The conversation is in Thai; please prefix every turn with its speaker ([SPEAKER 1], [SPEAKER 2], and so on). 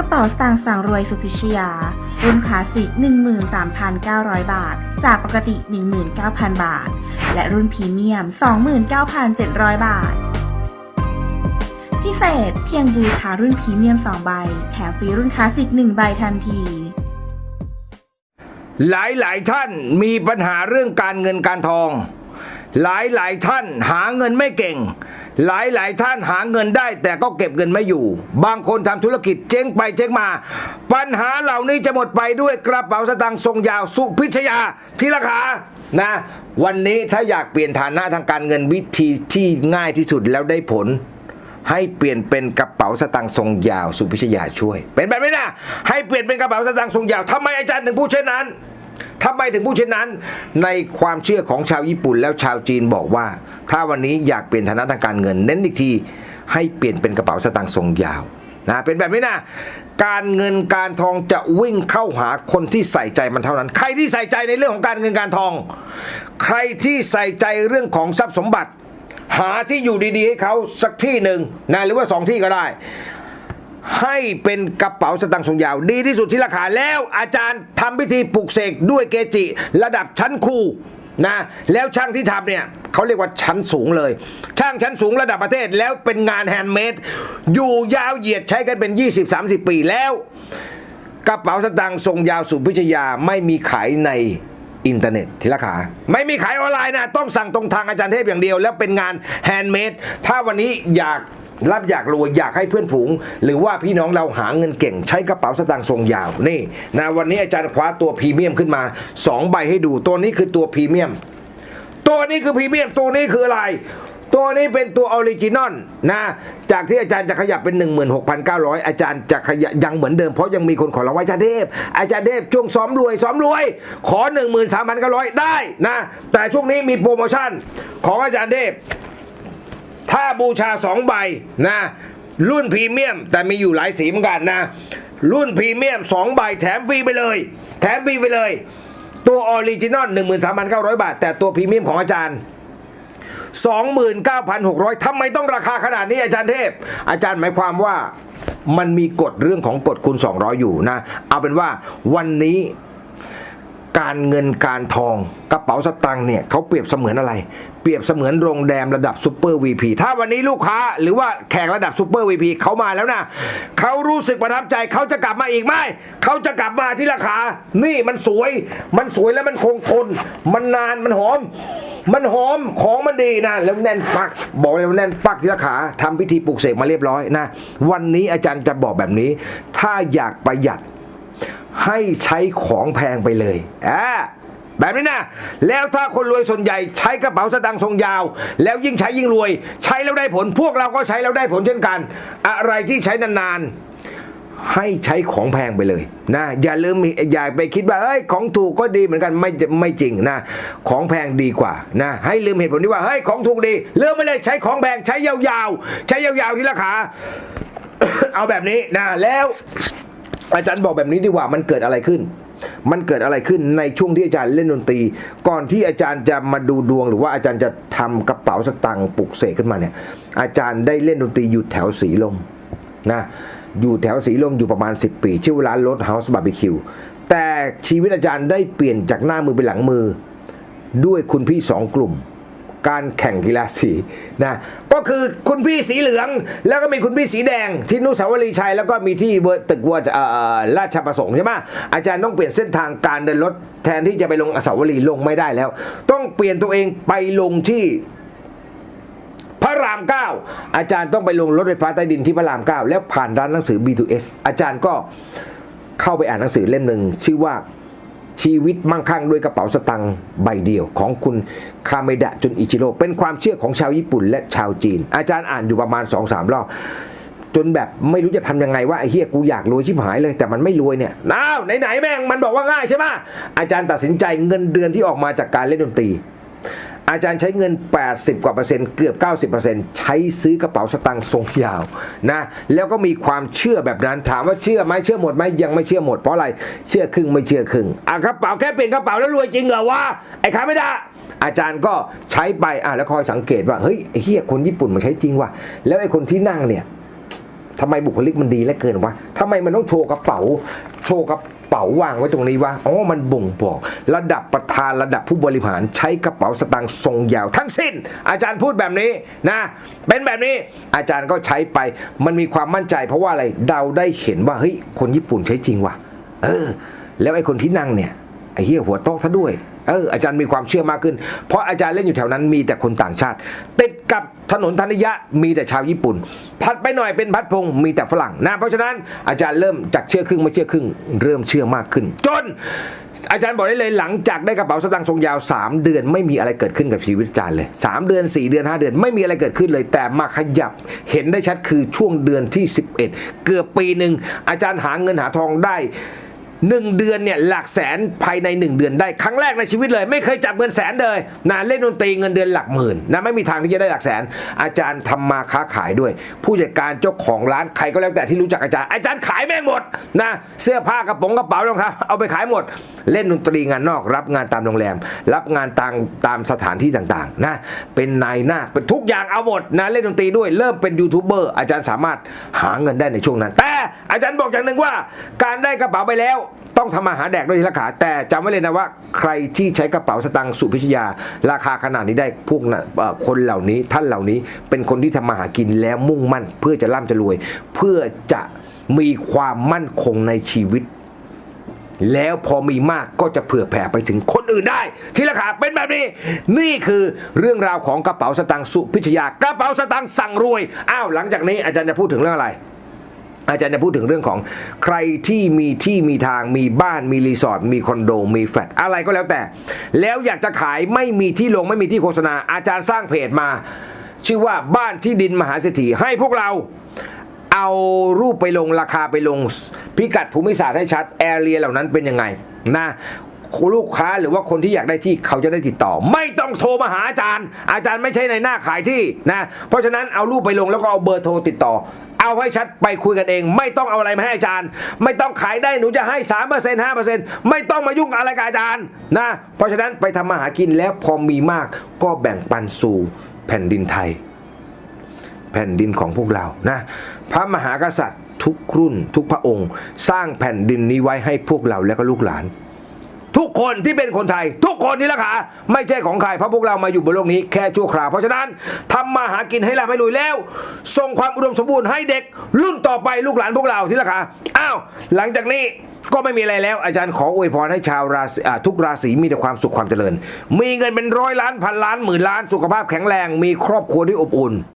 [SPEAKER 1] กระเป๋าสตางค์สั่งรวยสุพิชยา รุ่นคลาสสิก 13,900 บาท จากปกติ 19,000 บาท และรุ่นพรีเมียม 29,700 บาท พิเศษ เพียงบูชารุ่นพรีเมียม 2 ใบ แถมฟรีรุ่นคลาสสิก 1 ใบทันที
[SPEAKER 2] หลายหลายท่านมีปัญหาเรื่องการเงินการทอง หลายหลายท่านหาเงินไม่เก่ง หลายหลายท่านหาเงินได้ แต่ก็เก็บเงินไม่อยู่ บางคนทำธุรกิจเจ๊งไปเจ๊งมา ปัญหาเหล่านี้จะหมดไปด้วยกระเป๋าสตางค์ทรงยาวสุพิชยาทีละขานะวันนี้ถ้าอยากเปลี่ยนฐานะทางการเงินวิธีที่ง่ายที่สุดแล้วได้ผล ให้เปลี่ยนเป็นกระเป๋าสตางค์ทรงยาวสุพิชยาช่วย เป็นแบบนี้นะให้เปลี่ยนเป็นกระเป๋าสตางค์ทรงยาวทำไมอาจารย์ถึงพูดเช่นนั้น ทำไมถึงพูดเช่นนั้น ในความเชื่อของชาวญี่ปุ่นแล้วชาวจีนบอกว่า ถ้าวันนี้อยากเปลี่ยนฐานะทางการเงิน เน้นอีกทีให้เปลี่ยนเป็นกระเป๋าสตางค์ทรงยาวนะเป็นแบบนี้นะการเงินการทองจะวิ่งเข้าหาคนที่ใส่ใจมันเท่านั้น ใครที่ใส่ใจในเรื่องของการเงินการทอง ใครที่ใส่ใจเรื่องของทรัพย์สมบัติ หาที่อยู่ดีๆให้เขาสักที่หนึ่งนะหรือว่าสองที่ก็ได้ ให้เป็นกระเป๋าสตางค์ทรงยาว ดีที่สุดที่ราคาแล้วอาจารย์ทำพิธีปลุกเสกด้วยเกจิ ระดับชั้นครูนะแล้วช่างที่ทำเนี่ยเขาเรียกว่าชั้นสูงเลย ช่างชั้นสูงระดับประเทศแล้วเป็นงานแฮนด์เมดอยู่ยาวเหยียดใช้กันเป็น 20-30 ปีแล้ว กระเป๋าสตางค์ทรงยาวสุพิชยาไม่มีขายในอินเทอร์เน็ตที่ราคาไม่มีขายออนไลน์นะ ต้องสั่งตรงทางอาจารย์เทพอย่างเดียว แล้วเป็นงานแฮนด์เมดถ้าวันนี้อยาก รับอยากรวยอยากให้เพื่อนฝูง หรือว่าพี่น้องเราหาเงินเก่ง ใช้กระเป๋าสตางค์ทรงยาวนี่นะวันนี้อาจารย์คว้าตัวพรีเมียมขึ้นมา 2 ใบให้ดู ตัวนี้คือตัวพรีเมียม ตัวนี้คือพรีเมียมตัวนี้คืออะไรตัวนี้เป็นตัวออริจินอลนะ จากที่อาจารย์จะขยับเป็น 16,900 อาจารย์จะขยับยังเหมือนเดิมเพราะยังมีคนขอร้องว่าอาจารย์เทพอาจารย์เทพช่วงซ้อมรวยซ้อมรวย ขอ 13,900 ได้นะ แต่ช่วงนี้มีโปรโมชั่นของอาจารย์เทพ ถ้าบูชา2ใบนะ รุ่นพรีเมียม แต่มีอยู่หลายสีเหมือนกันนะ รุ่นพรีเมียม2ใบแถมฟรีไปเลย แถมฟรีไปเลย ตัวออริจินอล13,900 บาท แต่ตัวพรีเมียมของอาจารย์29,600ทำไมต้องราคาขนาดนี้อาจารย์เทพ อาจารย์หมายความว่ามันมีกฎเรื่องของกฎคูณ 200 อยู่นะ เอาเป็นว่าวันนี้ การเงินการทองกระเป๋าสตังค์เนี่ยเขาเปรียบเสมือนอะไร เปรียบเสมือนโรงแรมระดับซูเปอร์วีพีถ้าวันนี้ลูกค้าหรือว่าแขกระดับซูเปอร์วีพีเขามาแล้วนะเขารู้สึกประทับใจเขาจะกลับมาอีกไหมเขาจะกลับมาที่ราคา นี่มันสวย มันสวยแล้วมันคงทน มันนานมันหอม มันหอมของมันดีนะแล้วแน่นปัก บอกเลยว่าแน่นปักที่ราคาทำพิธีปลุกเสกมาเรียบร้อยนะวันนี้อาจารย์จะบอกแบบนี้ ถ้าอยากประหยัด ให้ใช้ของแพงไปเลยอ่าแบบนี้นะแล้วถ้าคนรวยส่วนใหญ่ใช้กระเป๋าสตางค์ทรงยาว แล้วยิ่งใช้ยิ่งรวย ใช้แล้วได้ผลพวกเราก็ใช้แล้วได้ผลเช่นกัน อะไรที่ใช้นานๆ ให้ใช้ของแพงไปเลยนะอย่าลืมอย่าไปคิดว่าเอ้ยของถูกก็ดีเหมือนกันไม่ไม่จริงนะของแพงดีกว่านะให้ลืมเหตุผลที่ว่าเฮ้ยของถูกดีเลือกไปเลยใช้ของแพงใช้ยาวๆ ใช้ยาวๆที่ราคาเอาแบบนี้นะแล้ว อาจารย์บอกแบบนี้ดีกว่ามันเกิดอะไรขึ้น มันเกิดอะไรขึ้นในช่วงที่อาจารย์เล่นดนตรี ก่อนที่อาจารย์จะมาดูดวง หรือว่าอาจารย์จะทำกระเป๋าสตังค์ปลุกเสกขึ้นมาเนี่ย อาจารย์ได้เล่นดนตรีอยู่แถวสีลมนะอยู่แถวสีลมอยู่ประมาณ 10 ปีชื่อว่าร้านรถเฮาส์บาร์บีคิวแต่ชีวิตอาจารย์ได้เปลี่ยนจากหน้ามือเป็นหลังมือ ด้วยคุณพี่สองกลุ่ม การแข่งกีฬาสีนะก็คือคุณพี่สีเหลือง แล้วก็มีคุณพี่สีแดง ที่นุสาวรีย์ชัย แล้วก็มีที่เวอร์ตึกวัวราชประสงค์ใช่ไหมอาจารย์ต้องเปลี่ยนเส้นทางการเดินรถแทนที่จะไปลงอสาวรีย์ลงไม่ได้แล้ว ต้องเปลี่ยนตัวเองไปลงที่พระรามเก้าอาจารย์ต้องไปลงรถไฟฟ้าใต้ดินที่พระรามเก้าแล้วผ่านร้านหนังสือ B2S อาจารย์ก็เข้าไปอ่านหนังสือเล่มหนึ่งชื่อว่า ชีวิตมั่งคั่งด้วยกระเป๋าสตังค์ใบเดียวของคุณคาเมดะจุนอิชิโร่เป็นความเชื่อของชาวญี่ปุ่นและชาวจีน อาจารย์อ่านอยู่ประมาณ2อสามรอบจนแบบไม่รู้จะทำยังไงว่าไอ้เฮียกูอยากรวยชิบหายเลยแต่มันไม่รวยเนี่ยน้าวไหนๆแม่งมันบอกว่าง่ายใช่ไหมอาจารย์ตัดสินใจเงินเดือนที่ออกมาจากการเล่นดนตรี อาจารย์ใช้เงิน 80 กว่าเปอร์เซ็นต์เกือบ 90เปอร์เซ็นต์ใช้ซื้อกระเป๋าสตางค์ทรงยาวนะแล้วก็มีความเชื่อแบบนั้นถามว่าเชื่อไหมเชื่อหมดไหมยังไม่เชื่อหมดเพราะอะไรเชื่อครึ่งไม่เชื่อครึ่งอะกระเป๋าแค่เปลี่ยนกระเป๋าแล้วรวยจริงเหรอวะไอ้ขาไม่ได้อาจารย์ก็ใช้ไปอะแล้วคอยสังเกตว่าเฮ้ยไอ้เฮียคนญี่ปุ่นมันใช้จริงว่ะแล้วไอ้คนที่นั่งเนี่ยทำไมบุคลิกมันดีเหลือเกินวะทำไมมันต้องโชว์กระเป๋า โชว์กระ เป๋าวางไว้ตรงนี้ว่าอ๋อมันบ่งบอก ระดับประธานระดับผู้บริหารใช้กระเป๋าสตางค์ทรงยาวทั้งสิ้น อาจารย์พูดแบบนี้นะเป็นแบบนี้อาจารย์ก็ใช้ไป มันมีความมั่นใจ เพราะว่าอะไรเดาได้เห็นว่าเฮ้ยคนญี่ปุ่นใช้จริงว่ะเออ แล้วไอ้คนที่นั่งเนี่ย อ้เหี้ยหัวโต๊ะซะด้วยเอออาจารย์มีความเชื่อมากขึ้น เพราะอาจารย์เล่นอยู่แถวนั้นมีแต่คนต่างชาติ ติดกับถนนธนิยะมีแต่ชาวญี่ปุ่นถัดไปหน่อยเป็นพัดพงมีแต่ฝรั่งนะเพราะฉะนั้นอาจารย์เริ่มจากเชื่อครึ่งไม่เชื่อครึ่ง เริ่มเชื่อมากขึ้น จน อาจารย์บอกได้เลยหลังจากได้กระเป๋าสตางค์ทรงยาว 3 เดือนไม่มีอะไรเกิดขึ้นกับชีวิตอาจารย์เลย 3 เดือน 4 เดือน 5 เดือนไม่มีอะไรเกิดขึ้นเลย แต่มาขยับเห็นได้ชัดคือช่วงเดือนที่ 11 เกือบปีหนึ่งอาจารย์หาเงินหาทองได้ หนึ่งเดือนเนี่ยหลักแสนภายในหนึ่งเดือนได้ครั้งแรกในชีวิตเลย ไม่เคยจับเงินแสนเลยนะเล่นดนตรีเงินเดือนหลักหมื่นนะไม่มีทางที่จะได้หลักแสน อาจารย์ทำมาค้าขายด้วย ผู้จัดการเจ้าของร้านใครก็แล้วแต่ที่รู้จักอาจารย์อาจารย์ขายแม่งหมดนะเสื้อผ้ากระโป๋องกระเป๋ารองเท้าเอาไปขายหมด เล่นดนตรีงานนอก รับงานตามโรงแรม รับงานตามตามสถานที่ต่างๆนะเป็นนายหน้าเป็นทุกอย่างเอาหมดนะเล่นดนตรีด้วยเริ่มเป็นยูทูบเบอร์อาจารย์สามารถหาเงินได้ในช่วงนั้น แต่ อาจารย์บอกอย่างหนึ่งว่า การได้กระเป๋าไปแล้ว ต้องทำมาหาแดกด้วยทีละขา แต่จำไว้เลยนะว่า ใครที่ใช้กระเป๋าสตางค์สุพิชยา ราคาขนาดนี้ได้พวกนั้นคนเหล่านี้ท่านเหล่านี้เป็นคนที่ทำมาหากินแล้วมุ่งมั่น เพื่อจะร่ำจะรวย เพื่อจะมีความมั่นคงในชีวิตแล้วพอมีมากก็จะเผื่อแผ่ไปถึงคนอื่นได้ ที่ราคาเป็นแบบนี้ นี่คือเรื่องราวของกระเป๋าสตางค์สุพิชยากระเป๋าสตางค์สั่งรวยอ้าวหลังจากนี้อาจารย์จะพูดถึงเรื่องอะไร อาจารย์จะพูดถึงเรื่องของใครที่มีที่มีทางมีบ้านมีรีสอร์ทมีคอนโดมีแฟลตอะไรก็แล้วแต่ แล้วอยากจะขายไม่มีที่ลงไม่มีที่โฆษณา อาจารย์สร้างเพจมา ชื่อว่าบ้านที่ดินมหาเศรษฐีให้พวกเราเอารูปไปลงราคาไปลงพิกัดภูมิศาสตร์ให้ชัดแอเรียเหล่านั้นเป็นยังไงนะลูกค้าหรือว่าคนที่อยากได้ที่เขาจะได้ติดต่อ ไม่ต้องโทรมาหาอาจารย์ อาจารย์ไม่ใช่ในหน้าขายที่นะเพราะฉะนั้นเอารูปไปลงแล้วก็เอาเบอร์โทรติดต่อ เอาให้ชัดไปคุยกันเอง ไม่ต้องเอาอะไรมาให้อาจารย์ ไม่ต้องขายได้หนูจะให้สามเปอร์เซ็นต์ห้าเปอร์เซ็นต์ไม่ต้องมายุ่งอะไรกับอาจารย์นะเพราะฉะนั้นไปทำมาหากินแล้วพอมีมากก็แบ่งปันสู่แผ่นดินไทย แผ่นดินของพวกเรานะพระมหากษัตริย์ทุกรุ่นทุกพระองค์ สร้างแผ่นดินนี้ไว้ให้พวกเราและก็ลูกหลาน ทุกคนที่เป็นคนไทย ทุกคนนี่แหละค่ะไม่ใช่ของใครเพราะพวกเรามาอยู่บนโลกนี้แค่ชั่วคราวเพราะฉะนั้นทำมาหากินให้ร่ำให้รวยแล้ว ส่งความอุดมสมบูรณ์ให้เด็ก รุ่นต่อไปลูกหลานพวกเราที่ละค่ะอ้าวหลังจากนี้ก็ไม่มีอะไรแล้วอาจารย์ขออวยพรให้ชาวราศีทุกราศีมีแต่ความสุขความเจริญ มีเงินเป็นร้อยล้านพันล้านหมื่นล้านสุขภาพแข็งแรง มีครอบครัวที่อบอุ่น